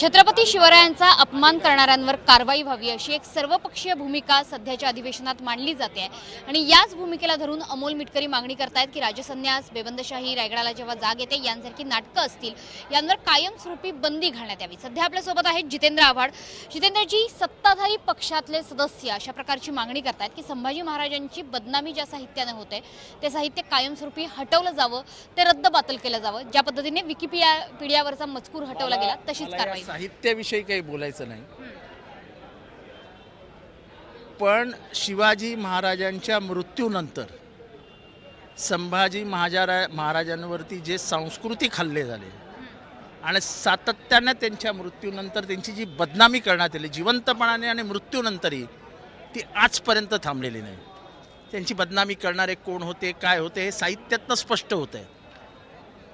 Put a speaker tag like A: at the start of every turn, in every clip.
A: छत्रपती शिवरायांचा अपमान करणाऱ्यांवर कारवाई व्हावी अशी एक सर्वपक्षीय भूमिका सध्याच्या अधिवेशनात मांडली जाते. आहे आणि याच भूमिकेला धरून अमोल मिटकरी मागणी करतायत की राजसन्यास बेबंदशाही रायगडाला जेव्हा जाग येते यांसारखी नाटकं असतील यांवर कायमस्वरूपी बंदी घालण्यात यावी. सध्या आपल्यासोबत आहेत जितेंद्र आव्हाड. जितेंद्रजी सत्ताधारी पक्षातले सदस्य अशा प्रकारची मागणी करतायत की संभाजी महाराजांची बदनामी ज्या साहित्याने होते ते साहित्य कायमस्वरूपी हटवलं जावं ते रद्द बातल केलं जावं. ज्या पद्धतीने विकिपीडिया पीडियावरचा मजकूर हटवला गेला तशीच कारवाई.
B: साहित्याविषयी काही बोलायचं नाही. पण शिवाजी महाराजांच्या मृत्यूनंतर संभाजी महाजारा महाराजांवरती जे सांस्कृतिक हल्ले झाले आणि सातत्यानं त्यांच्या मृत्यूनंतर त्यांची जी बदनामी करण्यात आली जिवंतपणाने आणि मृत्यूनंतरही ती आजपर्यंत थांबलेली नाही. त्यांची बदनामी करणारे कोण होते काय होते हे साहित्यातनं स्पष्ट होतं आहे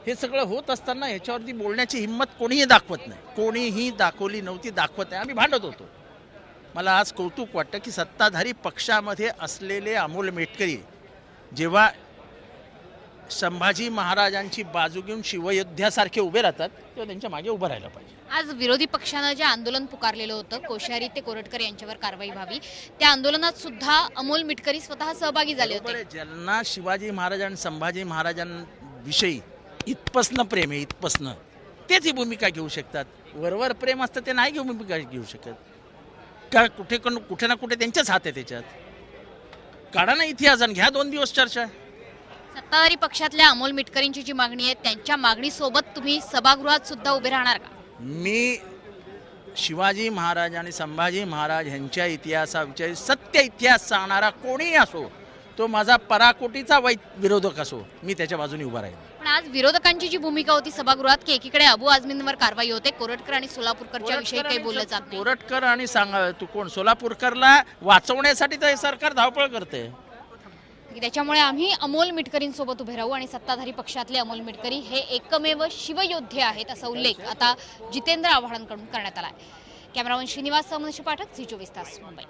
B: हे सगळं होत असताना ह्याच्यावरती बोलण्याची हिंमत कोणीही दाखवत नाही. कोणीही दाखवली नव्हती दाखवत आहे आम्ही भांडत होतो. मला आज कौतुक वाटतं की सत्ताधारी पक्षामध्ये असलेले अमोल मेटकरी जेव्हा संभाजी महाराजांची बाजू घेऊन शिवयोद्ध्यासारखे उभे राहतात तेव्हा त्यांच्या मागे उभं राहायला पाहिजे.
A: आज विरोधी पक्षानं जे आंदोलन पुकारलेलं होतं कोश्यारी ते कोरटकर यांच्यावर कारवाई व्हावी त्या आंदोलनात सुद्धा अमोल मिटकरी स्वतः सहभागी झाले होते.
B: ज्यांना शिवाजी महाराज आणि संभाजी महाराजांविषयी इथपासनं प्रेम आहे इथपासनं. तेच ही भूमिका घेऊ शकतात. वरवर प्रेम असतं ते नाही घेऊ भूमिका घेऊ शकत. का कुठे कोण कुठे ना कुठे त्यांच्याच हात आहे त्याच्यात. काढा ना इतिहास घ्या दोन दिवस चर्चा.
A: सत्ताधारी पक्षातल्या अमोल मिटकरींची जी मागणी आहे त्यांच्या मागणीसोबत तुम्ही सभागृहात सुद्धा उभे राहणार का?
B: मी शिवाजी महाराज आणि संभाजी महाराज यांच्या इतिहासाविषयी सत्य इतिहास सांगणारा कोणीही असो तो माझा पराकोटीचा वै विरोधक असो. मी त्याच्या बाजूने उभा राहील
A: पण आज विरोधकांची जी भूमिका होती सभागृहात की एकीकडे अबू आझमींवर कारवाई होते कोरटकर आणि सोलापूरकरच्या विषयी काही बोललं जात नाही.
B: कोरटकर आणि सांगा तू कोण? सोलापूरकरला वाचवण्यासाठी तर हे सरकार धावपळ करते.
A: त्याच्यामुळे आम्ही अमोल मिटकरींसोबत उभे राहू आणि सत्ताधारी पक्षातले अमोल मिटकरी हे एकमेव शिवयोद्धे आहेत असा उल्लेख आता जितेंद्र आव्हाडांकडून करण्यात आला आहे कॅमेरामन श्रीनिवास समनशी पाठक झी चोवीस तास मुंबई.